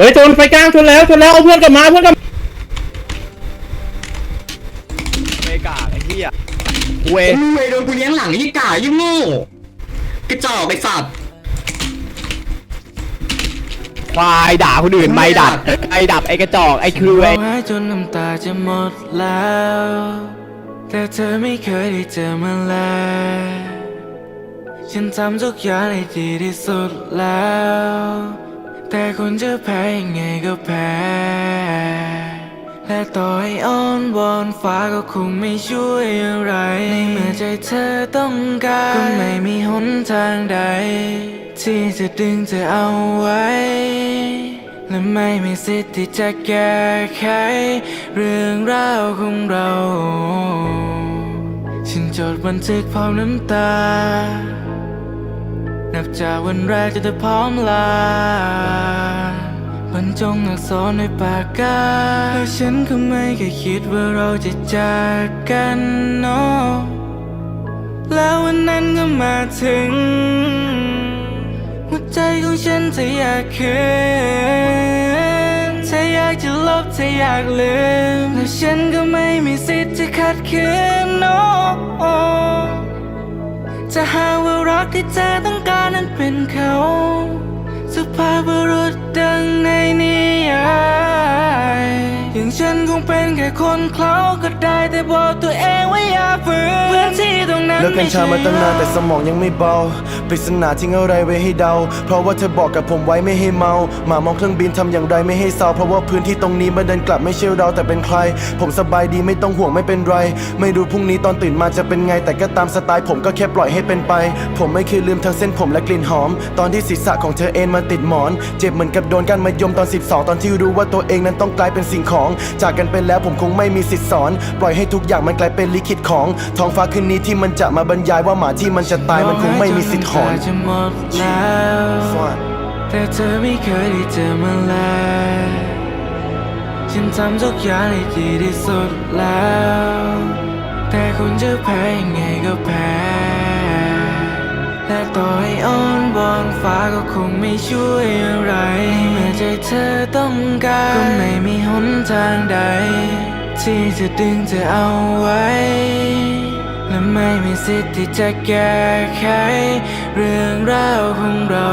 เฮ้ยชนไฟกลางชนแล้วชนแล้วเอาเพื่อนกลับมาเอาเพื่อนกลับมาเมกาไอ้เหี้ยเวไอ้มึงเวยโดนกูเลี้ยงหลังยี่ก่ายี่โง่กระจอกไอ้สัตว์ควายด่าคนอื่นไม่ดัดไอ้ดับไอ้กระจอกไอ้คือร้ไอ้องไห้จนน้ำตาจะหมดแล้ว แต่เธอไม่เคยได้เจอมาแล้วฉันทำทุกอย่างให้ดีที่สุดแล้ว แต่คุณจะแพ้ยังไงก็แพ้ และต่อให้อ้อนวอนฟ้าก็คงไม่ช่วยอะไร ในเมื่อใจเธอต้องการ ก็ไม่มีหนทางใด ที่จะดึงเธอเอาไว้ และไม่มีสิทธิ์ที่จะแก้ไข เรื่องราวของเรา ฉันจดบันทึกพร้อมน้ำตา นับจากวันแรกจนเธอพร้อมลาบรรจงอักษรในปากกาและฉันก็ไม่เคยคิดว่าเราจะจากกันเนาะแล้ววันนั้นก็มาถึง หัวใจของฉันเธออยากคืนเธออยากจะลบเธออยากลืม และฉันก็ไม่มีสิทธิ์จะขัดขืน no จะหาว่ารักที่เธอ เป็นเขา สุภาพบุรุษดังในนิยายอย่างฉันคงเป็นแค่คนเคล้าก็ได้แต่บอกตัวเองว่าอย่าฝืนพื้นที่ตรงนั้นเลิกกัญชามาตั้งนานแต่สมมองยังไม่เบา ปริศนาทิ้งอะไรไว้ให้เดา เพราะว่าเธอบอกกับผมไว้ไม่ให้เมาหมามองเครื่องบินทำอย่างไรไม่ให้เศร้าเพราะว่าพื้นที่ตรงนี้มันเดินกลับไม่ใช่เราแต่เป็นใคร ผมสบายดีไม่ต้องห่วงไม่เป็นไร ไม่รู้พรุ่งนี้ตอนตื่นมาจะเป็นไง แต่ก็ตามสไตล์ผมก็แค่ปล่อยให้เป็นไป ผมไม่เคยลืมทั้งเส้นผมและกลิ่นหอม ตอนที่ศีรษะของเธอเอ็นมาติดหมอน เจ็บเหมือนกับโดนการมายมตอน 12 ตอนที่รู้ว่าตัวเองนั้นต้องกลายเป็นสิ่งของ จากกันไปแล้วผมคงไม่มีสิทธิ์สอน ปล่อยให้ทุกอย่างมันกลายเป็นลิขิตของท้องฟ้าคืนนี้ที่มันจะมาบรรยายว่าหมาที่มันจะตายมันคงไม่มีสิทธิ์หอนจะหมดแล้วแต่เธอไม่เคยได้เจอมาแล้วฉันทำทุกอย่างให้ดีที่สุดแล้ว แต่คุณจะแพ้ยังไงก็แพ้และต่อให้อ้อนวอนฟ้าก็คงไม่ช่วยอะไร เมื่อใจเธอต้องการก็ไม่มีหนทางใด ที่จะดึงเธอเอาไว้ และไม่มีสิทธิ์ที่จะแก้ไข เรื่องราวของเรา